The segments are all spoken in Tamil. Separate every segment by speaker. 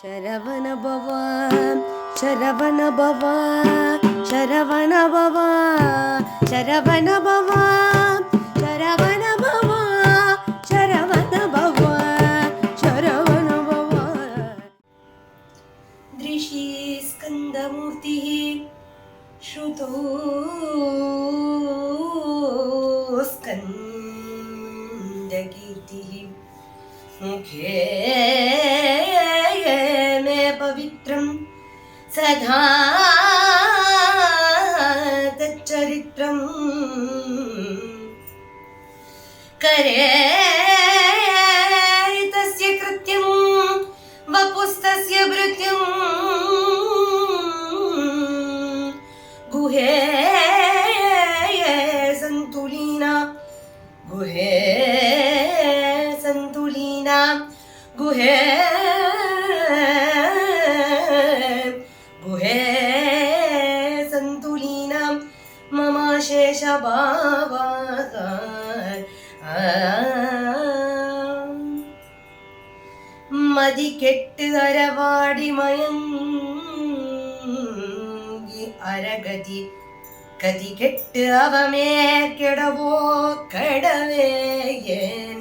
Speaker 1: ಶರವಣ ಭವ ಶರವಣ ಭವ ಶರವಣ ಭವ ಶರವಣ ಭವ ಶರವಣ ಭವ ಶರವಣ ಭವ ಶರವಣ ಭವ ದೃಶಿ ಸ್ಕಂದಮೂರ್ತಿ ಶ್ರುತೋ ಸ್ಕಂದಕೀರ್ತಿ ಮುಖೇ കഥാതച്ചരിത്രം കരേ കൃത്യം വപുസ്തസ്യ ഭൃത്യം ഗുഹേ സന്തുലീന ഗുഹേ സന്തുലീന ഗുഹേ हे सन्तुलीनां മതി കെട്ട് അരവാടി മയങ്ങി അരഗതി കതി കെട്ട് അവമേ കിടവോ കടവേയേൻ.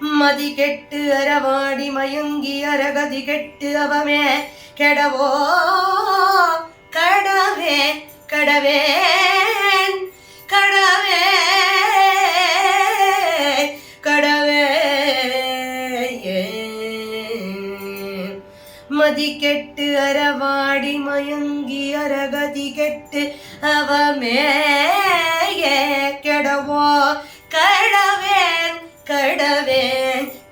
Speaker 1: மதி கெட்டு அறவாடி மயங்கி அரகதி கெட்டு அவமே. கெடவோ கடவே கடவேன் கடவே கடவே மதி கெட்டு அறவாடி மயங்கி அரகதி கெட்டு அவமே. கெடவோ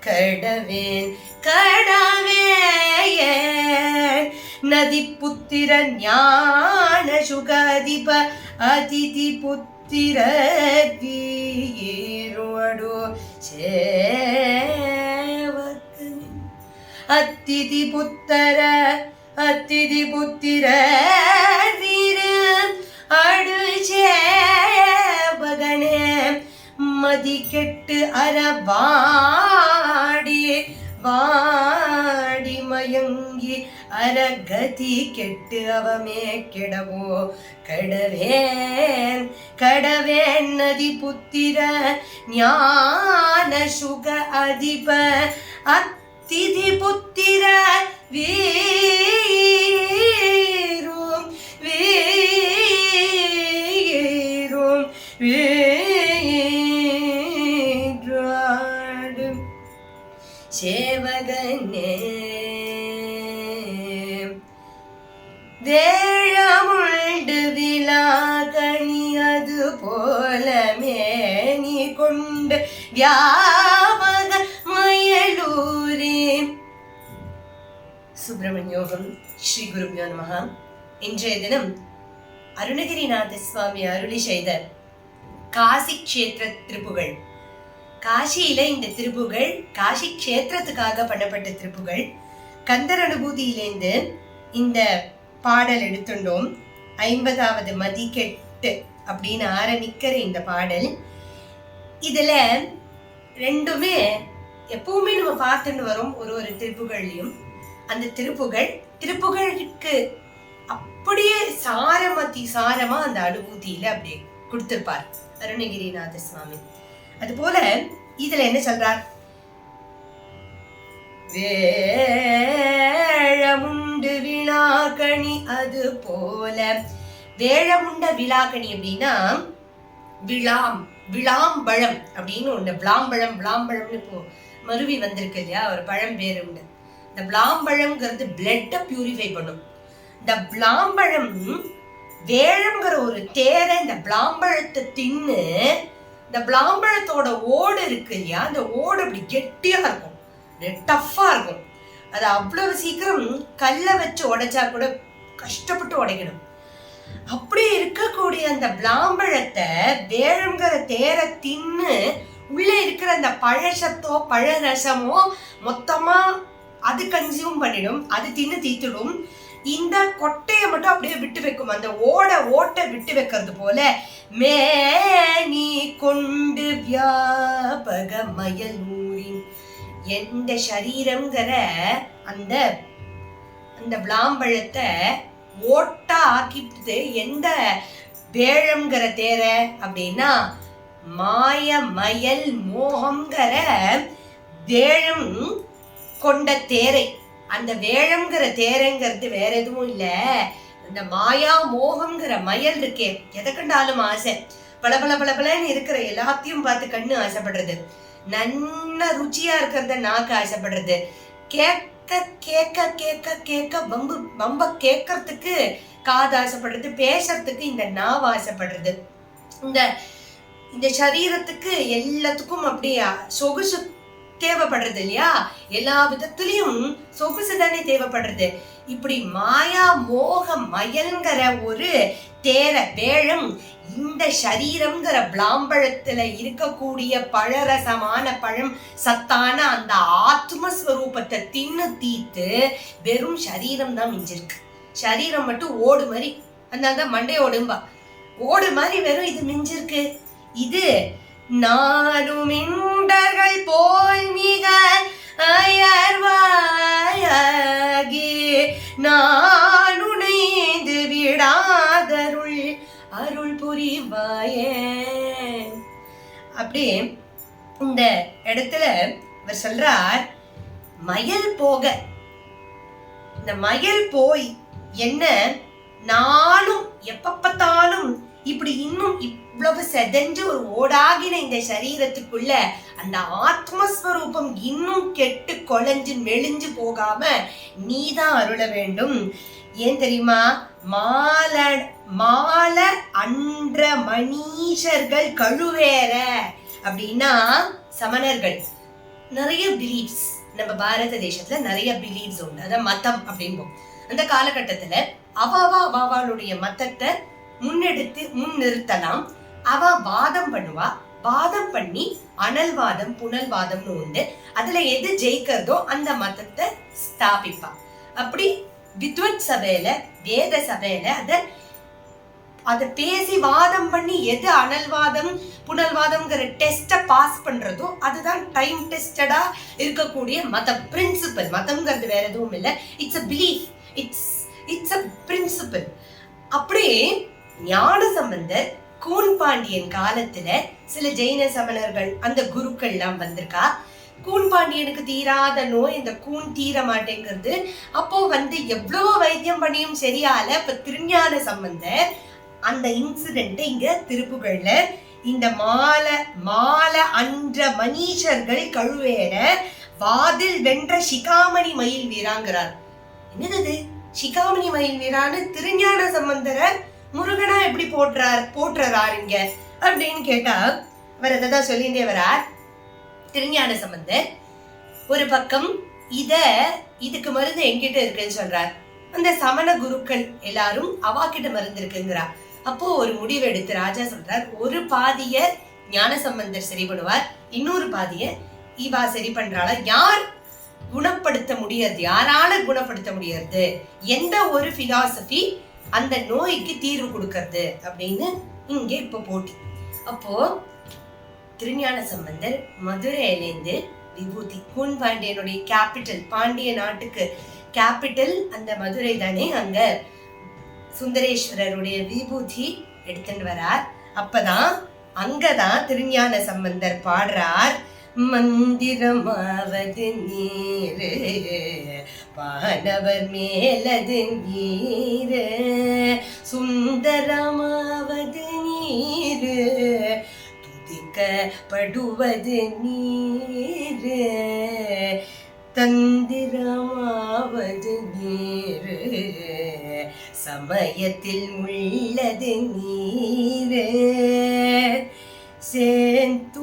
Speaker 1: கடவேன் கடவேன் கடவேன் நதி புத்திர ஞான சுகாதிப அதிதி புத்திர வீரோடு சேவகனே அத்திதி புத்தர அத்திதி புத்திர வீர அடுஜேபகனே மதி கெட்டு வாடியே வாடி மயங்கி அரகதி கெட்டு அவமே கெடவோ? கடவேன் கடவேன் நதி புத்திர ஞான சுக அதிப அத்திதி புத்திர வீரும் வீரும் வீ சேவகனே. வேழமுண்டு விலாகணி அது போல மேனி கொண்டு வியாபக மயலூரே. சுப்பிரமணியோகம் ஸ்ரீ குருபியோ நமகா இன்றைய தினம் அருணகிரிநாத சுவாமி அருளி செய்த காசி கஷேத்திர திருப்புகள். காசியில இந்த திருப்புகள் காசி கஷேத்திரத்துக்காக பண்ணப்பட்ட திருப்புகள் கந்தர் அனுபூதியிலேருந்து இந்த பாடல் எடுத்துட்டோம் ஐம்பதாவது மதிக்கெட்டு அப்படின்னு ஆரம்பிக்கிற இந்த பாடல். இதுல ரெண்டுமே எப்பவுமே நம்ம பார்த்துட்டு வரோம் ஒரு ஒரு திருப்புகள்லையும். அந்த திருப்புகள் திருப்புகளுக்கு அப்படியே சாரமதி சாரமா அந்த அனுபூதியில அப்படியே கொடுத்திருப்பார். அருணகிரிநாத சுவாமி. அதுபோல இதுல என்ன சொல்றார்? வேழமுண்டு விழாகணி அது போல வேழமுண்ட விழாக்கணி அப்படின்னா விழாம் விளாம்பழம் அப்படின்னு ஒண்ணு விளாம்பழம் விளாம்பழம்னு இப்போ மருவி வந்திருக்கு இல்லையா? ஒரு பழம் பேர் உண்டு. இந்த விளாம்பழம்ங்கிறது பிளட்டை பியூரிஃபை பண்ணும். இந்த விளாம்பழம் வேழம்ங்கிற ஒரு தேரை இந்த விளாம்பழத்தை தின்னு இந்த விளாம்பழத்தோட ஓடு இருக்கு இல்லையா? அந்த ஓடு அப்படி கெட்டியாக இருக்கும். டஃப்பாக இருக்கும். அது அவ்வளவு சீக்கிரம் கல்லை வச்சு உடைச்சா கூட கஷ்டப்பட்டு உடைக்கணும். அப்படி இருக்கக்கூடிய அந்த விளாம்பழத்தை வேழங்கிற தேரை தின்னு உள்ளே இருக்கிற அந்த பழசத்தோ பழரசமோ மொத்தமாக அது கன்சியூம் பண்ணிடும். அது தின்னு தீத்துடும். இந்த கொட்டையை மட்டும் அப்படியே விட்டு வைக்கும். அந்த ஓட ஓட்டை விட்டு வைக்கிறது போல மேனி கொண்டு வியாபக மயலூரின் எந்த சரீரம்ங்கிற அந்த அந்த விளாம்பழத்தை ஓட்டா ஆக்கிட்டு எந்த வேழம்ங்கிற தேர அப்படின்னா மாய மயல் மோகம்ங்கிற வேழம் கொண்ட தேரை. அந்த வேழம்ங்கிற தேரைங்கிறது வேற எதுவும் இல்ல. இந்த மாயா மோகம்ங்கிற மயல் இருக்கே எதை கண்டாலும் ஆசை. பல பல பல பலன்னு இருக்கிற எல்லாத்தையும் பார்த்து கண்ணு ஆசைப்படுறது. நல்ல ருச்சியா இருக்கிறத நாக்கு ஆசைப்படுறது. கேட்க கேட்க கேட்க கேட்க வம்பு வம்ப கேட்கறதுக்கு காது ஆசைப்படுறது பேசுறதுக்கு இந்த நாவ் ஆசைப்படுறது. இந்த இந்த சரீரத்துக்கு எல்லாத்துக்கும் அப்படியா சொகுசு தேவைப்படுறது இல்லையா எல்லா விதத்துலயும் சொகுசு தானே தேவைப்படுறது. இப்படி மாயா மோக மயல்ங்கிற ஒரு தேர வேழம் இந்த சரீரம்ங்கிற பிளாம்பழத்துல இருக்கக்கூடிய பழரசமான பழம் சத்தான அந்த ஆத்மஸ்வரூபத்தை தின்னு தீத்து வெறும் சரீரம் தான் மிஞ்சிருக்கு. சரீரம் மட்டும் ஓடு மாதிரி அதனால தான் மண்டை ஓடும்பா ஓடு மாதிரி வெறும் இது மிஞ்சிருக்கு. இது நானுமிண்டர்கள் போல் மிக அயர்வாயகி நானுணைந்து விடாதருள் அருள் புரிவாயே. அப்படி இந்த இடத்துல இவர் சொல்றார் மயல் போக. இந்த மயல் போய் என்ன நானும் எப்ப பார்த்தாலும் இப்படி இன்னும் இவ்வளவு செதஞ்சு ஒரு ஓடாகின இந்த சரீரத்துக்குள்ள அந்த ஆத்மஸ்வரூபம் இன்னும் கெட்டு கொலைஞ்சு மெலிஞ்சு போகாம நீதான் அருள வேண்டும். ஏன் தெரியுமா? மால மால அன்ற மணீஷர்கள் கழுவேற. அப்படின்னா சமணர்கள். நிறைய பிலீஃப்ஸ் நம்ம பாரத தேசத்துல நிறைய பிலீஃப்ஸ் உண்டு. அதான் மதம் அப்படிம்போம். அந்த காலகட்டத்துல அவாவா அவாவாளுடைய மதத்தை முன்னெடுத்து முன் நிறுத்தலாம் அவ வாதம் பண்ணுவா. வாதம் பண்ணி அனல்வாதம் புனல்வாதம்னு உண்டு. அதுல எது ஜெயிக்கிறதோ அந்த மதத்தை ஸ்தாபிப்பா. அப்படி வித்வத் சபையில வேத சபையில அத அதை பேசி வாதம் பண்ணி எது அனல்வாதம் புனல்வாதம்ங்கிற டெஸ்ட்டை பாஸ் பண்றதோ அதுதான் டைம் டெஸ்டடா இருக்கக்கூடிய மத பிரின்சிபல் மதம்ங்கிறது வேற எதுவும் இல்லை. It's a belief it's it's a principle அப்படியே ஞான சம்பந்தர் கூன் பாண்டியன் காலத்துல சில ஜெயின சமணர்கள் அந்த குருக்கள் எல்லாம் வந்திருக்கா? கூன் பாண்டியனுக்கு தீராத நோய் இந்த கூன் தீர மாட்டேங்கிறது. அப்போ வந்து எவ்வளவோ வைத்தியம் பண்ணியும் சரியால இப்ப திருஞான சம்பந்தர் அந்த இன்சிடென்ட் இங்க திருப்புகள்ல இந்த மாலை மாலை அன்ற மனிஷர்கள் கழுவேன வாதில் வென்ற சிகாமணி மயில் வீராங்கிறார். என்னது சிகாமணி மயில் வீரான்னு திருஞான சம்பந்தரை முருகனா எப்படி போட்டுறார் போட்டுறார் இங்க? அப்படின்னு கேட்டா அவர் அதை தான் சொல்லிட்டே வரார் திருஞான சம்பந்தர். ஒரு பக்கம் இத இதுக்கு மருந்து எங்கிட்ட இருக்குன்னு சொல்றார். அந்த சமண குருக்கள் எல்லாரும் அவா கிட்ட மருந்து இருக்குங்கிறா அப்போ ஒரு முடிவு எடுத்து ராஜா சொல்றார் ஒரு பாதிய ஞான சம்பந்தர் சரி பண்ணுவார் இன்னொரு பாதிய இவா சரி பண்றாளா? யார் குணப்படுத்த முடியறது? யாரால குணப்படுத்த முடியறது? எந்த ஒரு பிலாசபி அந்த நோய்க்கு தீர்வு கொடுக்கறது அப்படின்னு இங்கே இப்போ போட்டி. அப்போ திருஞான சம்பந்தர் மதுரையிலேருந்து விபூதி. கூன் பாண்டியனுடைய கேபிட்டல் பாண்டிய நாட்டுக்கு கேபிட்டல் அந்த மதுரை தானே அங்க சுந்தரேஸ்வரருடைய விபூதி எடுத்துட்டு வரார். அப்பதான் அங்கதான் திருஞான சம்பந்தர் பாடுறார். மந்திரமாவது நீரு பானவர் மேலது சுந்தரமாவது நீரு. துதிக்கப்படுவது நீரு. தந்திரமாவது நீரு. சமயத்தில் உள்ளது நீரு. சேந்துவர்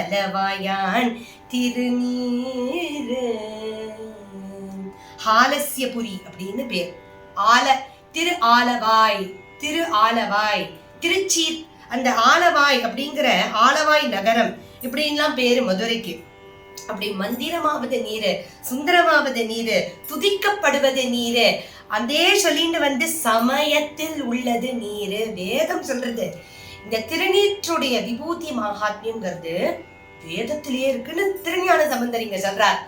Speaker 1: பலவாயான் திருநீரு. ஆலசியபுரி அப்படின்னு பேர். ஆல திரு ஆலவாய் திரு ஆலவாய் திருச்சி அந்த ஆலவாய் அப்படிங்கிற ஆலவாய் நகரம் இப்படின்லாம் பேரு மதுரைக்கு. அப்படி மந்திரமாவது நீரு சுந்தரமாவது நீரு துதிக்கப்படுவது நீரு அதே சொல்லிட்டு வந்து சமயத்தில் உள்ளது நீரு வேதம் சொல்றது. இந்த திருநீற்றுடைய விபூதி மகாத்மியம்ங்கிறது வேதத்திலேயே இருக்குன்னு திருஞான சம்பந்தர் இங்க சொல்றார்.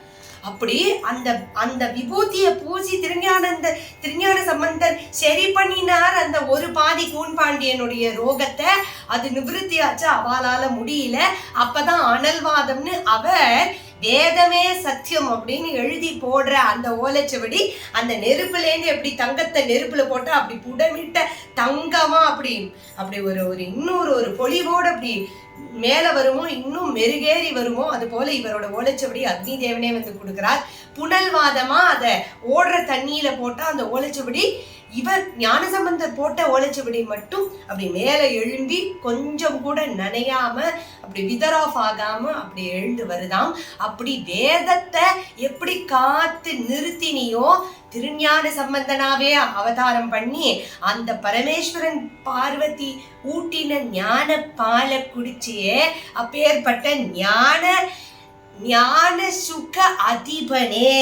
Speaker 1: அப்படி அந்த அந்த விபூதிய பூசி திருஞானந்த திருஞான சம்பந்தர் சரி பண்ணினார். அந்த ஒரு பாதி கூன் பாண்டியனுடைய ரோகத்தை அது நிவிருத்தியாச்சு அவளால முடியல. அப்பதான் அனல்வாதம்னு அவர் வேதமே சத்தியம் அப்படின்னு எழுதி போடுற அந்த ஓலைச்சுவடி அந்த நெருப்புலேருந்து எப்படி தங்கத்தை நெருப்புல போட்டு அப்படி புடமிட்ட தங்கமா அப்படி அப்படி ஒரு ஒரு இன்னொரு ஒரு பொலிவோடு அப்படி மேல வருமோ இன்னும் மெருகேறி வருமோ அது போல இவரோட ஓலைச்சுவடி அக்னி தேவனே வந்து கொடுக்கிறார். புனல்வாதமா அதை ஓடுற தண்ணியில போட்டா அந்த ஓலைச்சுவடி இவர் ஞானசம்பந்தர் போட்ட ஓலைச்சுவடி மட்டும் அப்படி மேலே எழும்பி கொஞ்சம் கூட நனையாம அப்படி விதர் ஆஃப் ஆகாம அப்படி எழுந்து வருதாம். அப்படி வேதத்தை எப்படி காத்து நிறுத்தினியோ திருஞான சம்பந்தனாவே அவதாரம் பண்ணி அந்த பரமேஸ்வரன் பார்வதி ஊட்டின ஞான பாலை குடிச்சியே அப்பேற்பட்ட ஞான ஞான சுக அதிபனே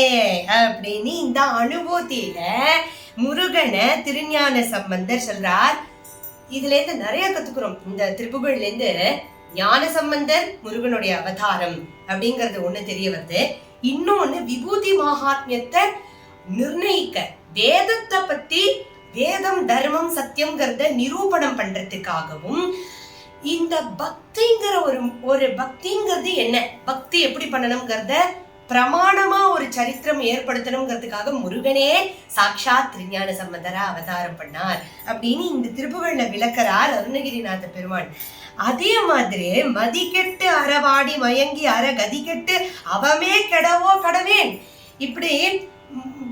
Speaker 1: அப்படின்னு இந்த அனுபூதியில முருகனை திருஞான சம்பந்தர் சொல்றார். இதுல இருந்து நிறைய கத்துக்கிறோம். இந்த திருப்புகழ்ல இருந்து ஞான சம்பந்தர் முருகனுடைய அவதாரம் அப்படிங்கறது ஒண்ணு தெரிய வருது. இன்னொன்னு விபூதி மகாத்மியத்தை நிர்ணயிக்க வேதத்தை பத்தி வேதம் தர்மம் சத்தியம்ங்கிறத நிரூபணம் பண்றதுக்காகவும் இந்த பக்திங்கிற ஒரு ஒரு பக்திங்கிறது என்ன? பக்தி எப்படி பண்ணணுங்கிறத பிரமாணமா ஒரு சரித்திரம் ஏற்படுத்தணுங்கிறதுக்காக முருகனே சாக்ஷாத் திருஞான சம்பந்தரா அவதாரம் பண்ணார் அப்படின்னு இந்த திருப்புகழ்ல விளக்கிறார் அருணகிரிநாத பெருமான். அதே மாதிரி மதிக்கெட்டு அறவாடி மயங்கி அற கதிக்கெட்டு அவமே கெடவோ கடவேன். இப்படி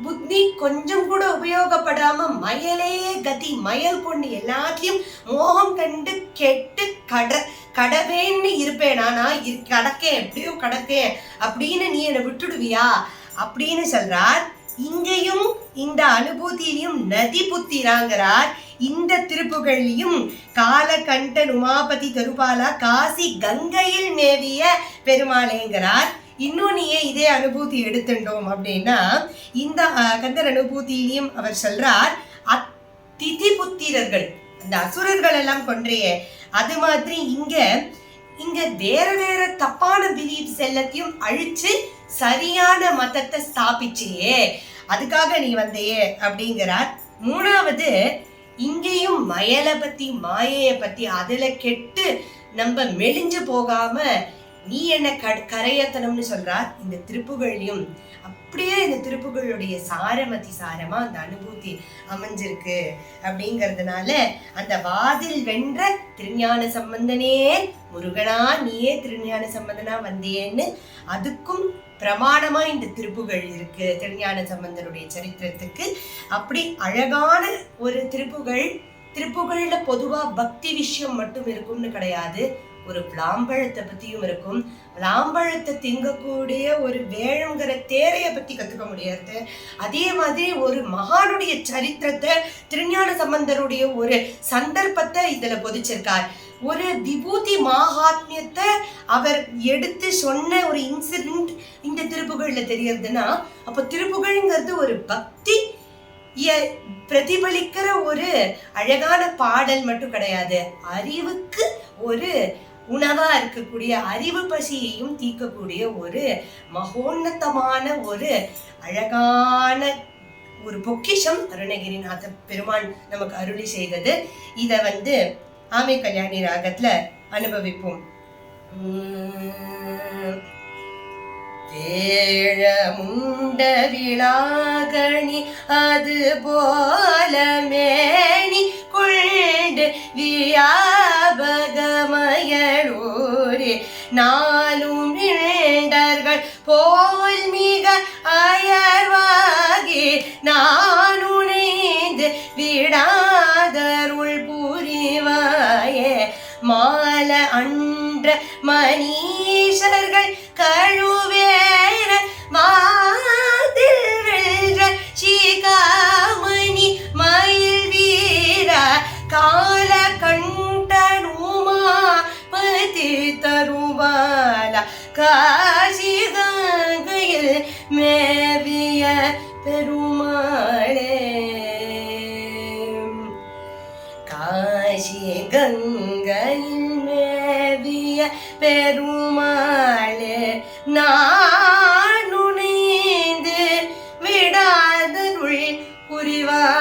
Speaker 1: புத்தி கொஞ்சம் கூட உபயோகப்படாம மயலே கதி மயல் கொண்டு எல்லாத்தையும் மோகம் கண்டு கெட்டு கட கடவேன்னு இருப்பேன். நானா கடக்கேன் எப்படியோ கடக்கேன். அப்படின்னு நீ என்னை விட்டுடுவியா? அப்படின்னு சொல்றார். இங்கேயும் இந்த அனுபூதியிலையும் நதி புத்திராங்கிறார். இந்த திருப்புகள்லையும் காலகண்டன் உமாபதி தருபாலா காசி கங்கையில் மேவிய பெருமாளேங்கிறார். இன்னும் ஏன் இதே அனுபூதி எடுத்துட்டோம் அப்படின்னா இந்த கந்தர் அனுபூதியிலையும் அவர் சொல்றார் அத்திதி புத்திரர்கள். அந்த அசுரர்கள் எல்லாம் கொன்றையே. அது மாதிரி இங்க இங்க வேற வேற தப்பான பிலீஃப்ஸ் எல்லாத்தையும் அழிச்சு சரியான மதத்தை ஸ்தாபிச்சியே. அதுக்காக நீ வந்தையே அப்படிங்கிறார். மூணாவது இங்கேயும் மயலை பத்தி மாயைய பத்தி அதுல கெட்டு நம்ம மெலிஞ்சு போகாம நீ என்ன க கரையத்தனம்னு சொல்றார் இந்த திருப்புகள்லையும் அப்படியே இந்த திருப்புகளுடைய சாரமதி சாரமா அந்த அனுபூதி அமைஞ்சிருக்கு. அப்படிங்கறதுனால அந்த வாதில் வென்ற திருஞான சம்பந்தனே முருகனா நீயே திருஞான சம்பந்தனா வந்தியேன்னு அதுக்கும் பிரமாணமா இந்த திருப்புகள் இருக்கு. திருஞான சம்பந்தனுடைய சரித்திரத்துக்கு. அப்படி அழகான ஒரு திருப்புகள் திருப்புகள்ல பொதுவா பக்தி விஷயம் மட்டும் இருக்கும்னு கிடையாது. ஒரு விளாம்பழத்தை பத்தியும் இருக்கும். விளாம்பழத்தை திங்கக்கூடிய ஒரு வேழங்கிற தேரைய பத்தி கத்துக்க முடியாது. அதே மாதிரி ஒரு மகானுடைய சரித்திரத்தை திருஞான சம்பந்தருடைய ஒரு சந்தர்ப்பத்தை இதுல பொதிச்சிருக்கார். ஒரு விபூதி மாகாத்மியத்தை அவர் எடுத்து சொன்ன ஒரு இன்சிடென்ட் இந்த திருப்புகழில் தெரியறதுன்னா அப்ப திருப்புகழ்ங்கிறது ஒரு பக்தி பிரதிபலிக்கிற ஒரு அழகான பாடல் மட்டும் கிடையாது. அறிவுக்கு ஒரு உணவா இருக்கக்கூடிய அறிவு பசியையும் தீர்க்கக்கூடிய ஒரு மகோன்னதமான ஒரு அழகான ஒரு பொக்கிஷம் அருணகிரிநாத பெருமான் நமக்கு அருளி செய்தது இத வந்து ஆமை கல்யாணி ராகத்துல அனுபவிப்போம் உம். வேழமுண்ட விழாகணி அது போல மேனி கொண்டு வியா நாலும் இண்டர்கள் போல் மிக அயர்வாகி நானுணைந்து விடாதருள் புரிவாயே. மால அன்ற மணி காசி கங்கையில் மேவிய பெருமாளே. காசி கங்கையில் மேவிய பெருமாளே நான் விடாதருள் புரிவார்.